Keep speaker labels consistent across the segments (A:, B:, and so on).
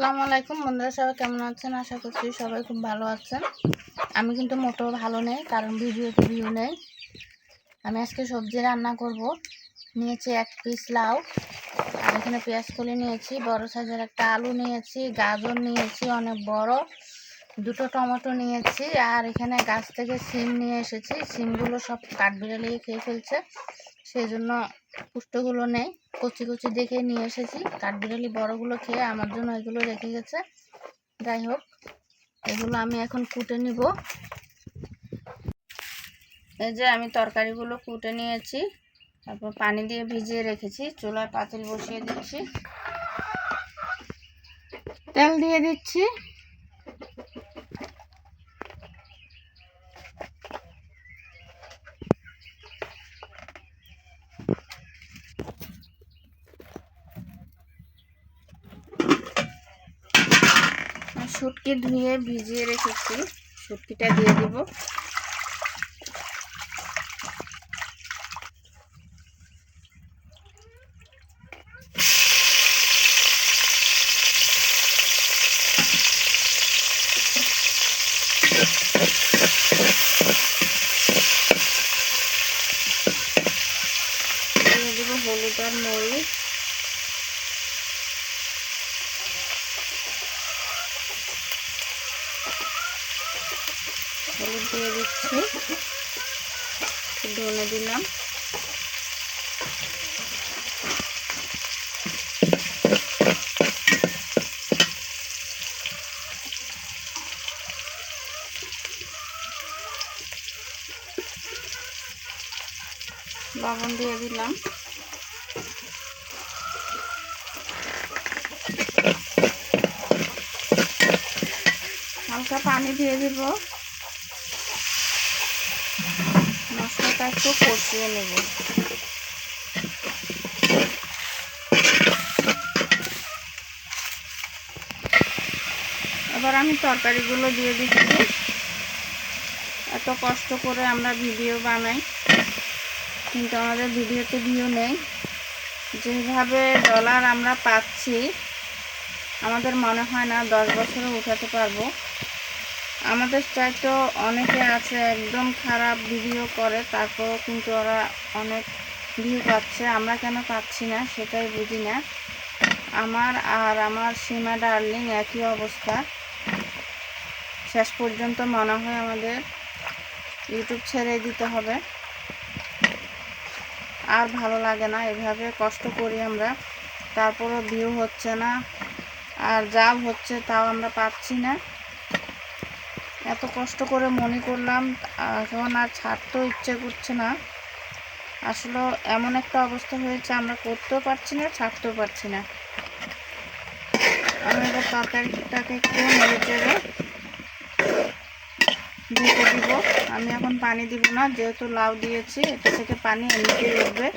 A: আসসালামু আলাইকুম বন্ধুরা, সবাই কেমন আছেন? আশা করছি সবাই খুব ভালো আছেন। আমি কিন্তু মোটেও ভালো নেই, কারণ ভিডিওতে ভিউ নেই। আমি আজকে সবজি রান্না করব। নিয়েছি এক পিস লাউ। আর এখানে পেঁয়াজ কলি নিয়েছি, বড় সাইজের একটা আলু নিয়েছি, গাজর নিয়েছি, অনেক বড়। দুটো টমেটো নিয়েছি, আর এখানে গাছ থেকে সিম নিয়ে এসেছি। সিমগুলো সব কাঠবিড়ালিয়ে খেয়ে ফেলছে। সেই জন্য পুষ্টগুলো নেই। কচি কচি দেখে নিয়ে এসেছি। কাঠবিড়ালি বড়গুলো খেয়ে আমার জন্য এগুলো রেখে গেছে। যাই হোক, এগুলো আমি এখন কুটে নিব। এই যে আমি তরকারিগুলো কুটে নিয়েছি। তারপর পানি দিয়ে ভিজিয়ে রেখেছি। চুলায় পাতিল বসিয়ে দিচ্ছি। তেল দিয়ে দিচ্ছি। শুটকি ধুয়ে ভিজিয়ে রেখেছি। শুটকিটা দিয়ে দিব। দিয়ে দিব হলুদ আর মরিচ হলুদ দিয়ে দিচ্ছি। ধনে দিলাম। লবণ দিয়ে দিলাম। হালকা পানি দিয়ে দিব। মশলাটা একটু কষিয়ে নেব। এবার আমি তরকারিগুলো দিয়ে দিচ্ছি। এত কষ্ট করে আমরা ভিডিও বানাই, কিন্তু আমাদের ভিডিওতে ভিউ নেই। যেভাবে ডলার আমরা পাচ্ছি, আমাদের মনে হয় না দশ বছরে উঠাতে পারব। আমাদের চাইতেও অনেকে আছে একদম খারাপ ভিডিও করে, তারপরেও কিন্তু ওরা অনেক ভিউ পাচ্ছে। আমরা কেন পাচ্ছি না সেটাই বুঝি না। আমার আর আমার সীমা ডার্লিং একই অবস্থা। শেষ পর্যন্ত মনে হয় আমাদের ইউটিউব ছেড়ে দিতে হবে। আর ভালো লাগে না, এভাবে কষ্ট করি আমরা। তারপরও ভিউ হচ্ছে না। আর যা হচ্ছে তাও আমরা পাচ্ছি না। এত কষ্ট করে মনে করলাম, এখন আর ছাড়তেও ইচ্ছে করছে না। আসলে এমন একটা অবস্থা হয়েছে, আমরা করতেও পারছি না, ছাড়তেও পারছি না। আমি এবার তরকারিটাকে একটু নেড়ে চেড়ে দিব। আমি এখন পানি দিব না, যেহেতু লাউ দিয়েছি, এটা থেকে পানি এমনিতেই উঠবে।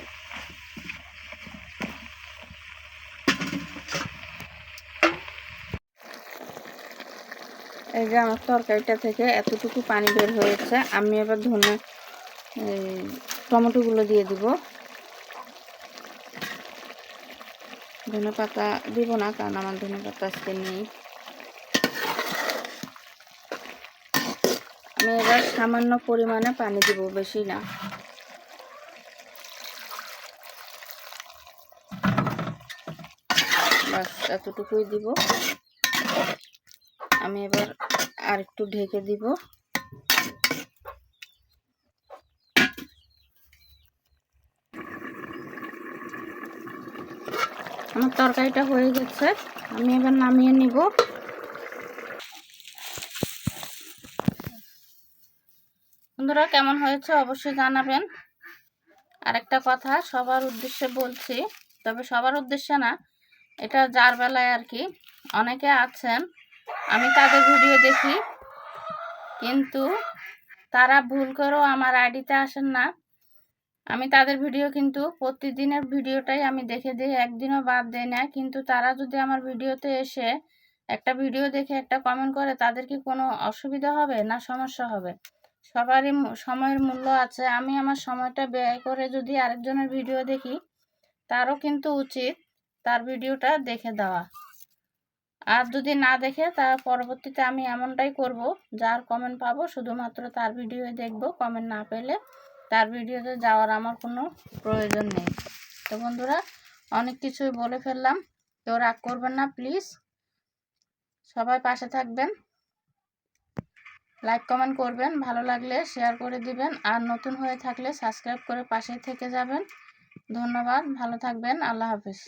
A: এই যে আমার তরকারিটা থেকে এতটুকু পানি বের হয়েছে, আমি এবার ধনে টমেটোগুলো দিয়ে দিব। ধনে পাতা দিব না, কারণ আমার ধনে পাতা আজকে নেই। আমি এবার সামান্য পরিমাণে পানি দিব, বেশি না। এতটুকুই দিব। আমি এবার আর একটু ঢেকে দিব। আমার তরকারিটা হয়ে গেছে, আমি এবার নামিয়ে নিব। বন্ধুরা, কেমন হয়েছে অবশ্যই জানাবেন। আরেকটা কথা, সবার উদ্দেশ্যে বলছি, তবে সবার উদ্দেশ্যে না, এটা যার বেলায় আর কি। অনেকে আছেন আমি তাদের ভিডিও দেখি, কিন্তু তারা ভুল করেও আমার আইডিতে আসেন না। আমি তাদের ভিডিও কিন্তু প্রতিদিনের ভিডিওটাই আমি দেখে দিই, একদিনও বাদ দেয় না। কিন্তু তারা যদি আমার ভিডিওতে এসে একটা ভিডিও দেখে একটা কমেন্ট করে, তাদের কি কোনো অসুবিধা হবে না সমস্যা হবে? সবারই সময়ের মূল্য আছে। আমি আমার সময়টা ব্যয় করে যদি আরেকজনের ভিডিও দেখি, তারও কিন্তু উচিত তার ভিডিওটা দেখে দেওয়া। আর যদি না দেখে, তার পরবর্তীতে আমি এমনটাই করব, যার কমেন্ট পাবো, শুধুমাত্র তার ভিডিও দেখব কমেন্ট না পেলে তার ভিডিওতে যাওয়ার আমার কোনো প্রয়োজন নেই। তো বন্ধুরা, অনেক কিছুই বলে ফেললাম, কেউ রাগ করবেন না প্লিজ সবাই পাশে থাকবেন। লাইক কমেন্ট করবেন, ভালো লাগলে শেয়ার করে দিবেন, আর নতুন হয়ে থাকলে সাবস্ক্রাইব করে পাশে থেকে যাবেন। ধন্যবাদ, ভালো থাকবেন, আল্লাহ হাফিজ।